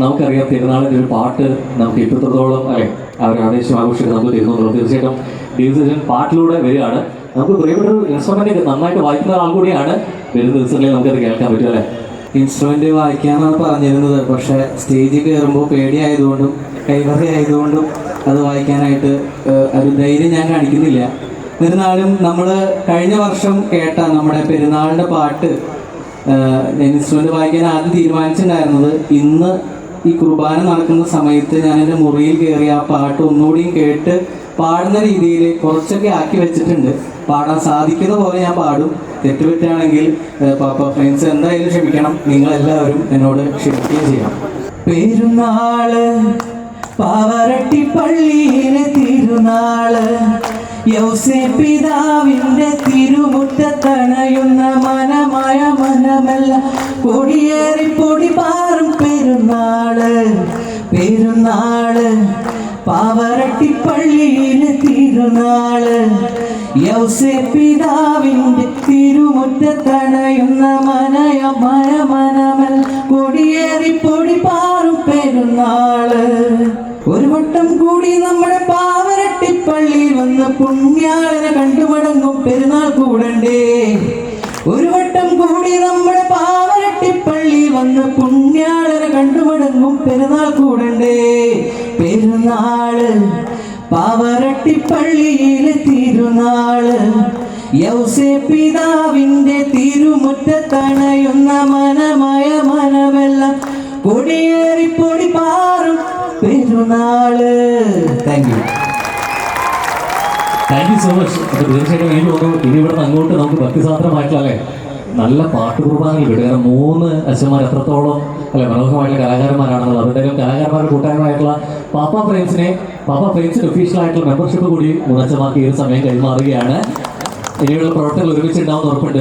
നമുക്കറിയാം തിരുനാളിന്റെ ഒരു പാട്ട് നമുക്ക് എത്തത്തോളം അല്ലെ ഒരു ആവേശം ആഘോഷിക്കാൻ നമുക്ക് തരുന്നുള്ളൂ തീർച്ചയായിട്ടും ഡിവിസൻ പാട്ടിലൂടെ വരികയാണ്. നമുക്ക് പ്രിയപ്പെട്ട ഒരു ഇൻസ്ട്രുമെന്റ് നന്നായിട്ട് വായിക്കുന്ന ആൾ കൂടിയാണ്. വരുന്ന ദിവസങ്ങളിൽ നമുക്കത് കേൾക്കാൻ പറ്റും അല്ലേ? ഇൻസ്ട്രുമെന്റ് വായിക്കാനാണ് പറഞ്ഞിരുന്നത് പക്ഷേ സ്റ്റേജിൽ കയറുമ്പോൾ പേടിയായതുകൊണ്ടും കൈവറി ആയതുകൊണ്ടും അത് വായിക്കാനായിട്ട് ഒരു ധൈര്യം ഞാൻ കാണിക്കുന്നില്ല. എന്നിരുന്നാലും നമ്മൾ കഴിഞ്ഞ വർഷം കേട്ട നമ്മുടെ പെരുന്നാളിന്റെ പാട്ട് ഞാൻ ഇൻസ്ട്രുമെന്റ് വായിക്കാൻ ആദ്യം തീരുമാനിച്ചിട്ടുണ്ടായിരുന്നത് ഇന്ന് ഈ കുർബാന നടക്കുന്ന സമയത്ത് ഞാൻ എന്റെ മുറിയിൽ കയറി ആ പാട്ട് ഒന്നുകൂടിയും കേട്ട് പാടുന്ന രീതിയിൽ കുറച്ചൊക്കെ ആക്കി വെച്ചിട്ടുണ്ട്. പാടാൻ സാധിക്കുന്ന പോലെ ഞാൻ പാടും. തെറ്റുപറ്റാണെങ്കിൽ പാപ്പ ഫ്രണ്ട്സ് എന്തായാലും ക്ഷമിക്കണം. നിങ്ങളെല്ലാവരും എന്നോട് ക്ഷമിക്കുകയും ചെയ്യണം. പെരുന്നാൾ പാവരട്ടി പള്ളിയിലെ തിരുനാൾ പിതാവിന്റെ തിരുമുറ്റത്തണയുന്ന മനമായ മനമല്ല കൊടിയേറി പൊടി പാറും പെരുന്നാൾ പെരുന്നാൾ പാവരട്ടി പള്ളിയിലെ തിരുനാൾ യൗസേ പിതാവിന്റെ തിരുമുറ്റത്തണയുന്ന മനയ മയ മനമൽ കൊടിയേറി പൊടി പാറും പെരുന്നാൾ. ഒരു വട്ടം കൂടി നമ്മുടെ പാവരട്ടിപ്പള്ളിയിൽ വന്ന് പുണ്യാളനെ കണ്ടുമടങ്ങും പെരുന്നാൾ കൂടണ്ടേ. ഒരു വട്ടം കൂടി നമ്മുടെ പാവരട്ടിപ്പള്ളിയിൽ വന്ന് പുണ്യാളനെ കണ്ടുമടങ്ങും പെരുന്നാൾ കൂടണ്ടേ? പെരുന്നാൾ പാവരട്ടിപ്പള്ളിയിലെ തിരുനാൾ. യൗസേ പിതാവിന്റെ തിരുമുറ്റത്തണയുന്ന മനമയ മനമെല്ലാം കൊടിയേറി പൊടി പാറും പെരുന്നാൾ. Thank you thank you so much അപ്പോൾ തീർച്ചയായിട്ടും എനിക്ക് ഇനി അങ്ങോട്ട് നമുക്ക് ഭക്തിസാത്രമായിട്ടുള്ള അല്ലേ? നല്ല പാട്ട് കുർബാനയിൽ വിടുക കാരണം മൂന്ന് അച്ഛന്മാർ എത്രത്തോളം അല്ലെ മനോഹരമായിട്ടുള്ള കലാകാരന്മാരാണല്ലോ അവരുടെയും കലാകാരന്മാരുടെ കൂട്ടായ്മയായിട്ടുള്ള പാപ്പ ഫ്രണ്ട്സിനെ പാപ്പ ഫ്രെയിംസിന് ഒഫീഷ്യലായിട്ടുള്ള മെമ്പർഷിപ്പ് കൂടി മൂന്നച്ഛന്മാർക്ക് ഈ ഒരു സമയം കൈമാറുകയാണ്. ഇനിയുള്ള പ്രവർത്തനങ്ങൾ ഒരുമിച്ച് ഉണ്ടാവുന്ന ഉറപ്പുണ്ട്.